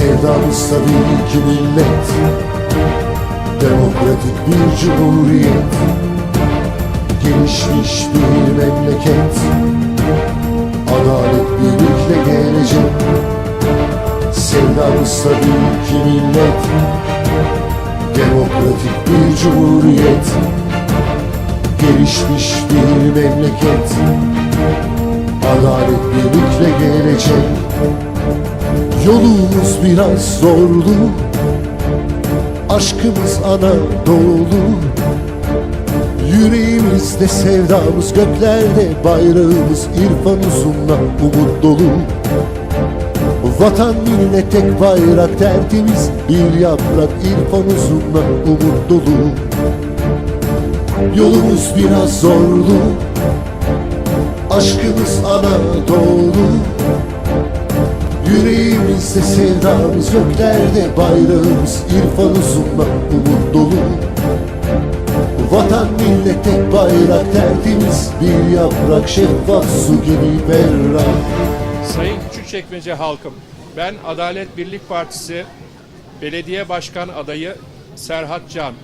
Sevdamız tabii ki millet Demokratik bir cumhuriyet. Gelişmiş bir memleket. Adalet birlikle gelecek. Sevdamız tabii ki millet Demokratik bir cumhuriyet. Gelişmiş bir memleket. Adalet birlikle gelecek Yolumuz biraz zorlu. Aşkımız Anadolu. Yüreğimizde sevdamız göklerde Bayrağımız irfan uzunla umut dolu. Vatan millet tek bayrak tertemiz Bir yaprak irfan uzunla umut dolu. Yolumuz biraz zorlu. Aşkımız Anadolu Yüreğimizde sevdamız göklerde Bayrağımız irfan uzunla umut dolu Vatan millet tek bayrak tertemiz Bir yaprak şeffaf su gibi berrak Sayın Küçükçekmece halkım, ben Adalet Birlik Partisi Belediye Başkan adayı Serhat Can.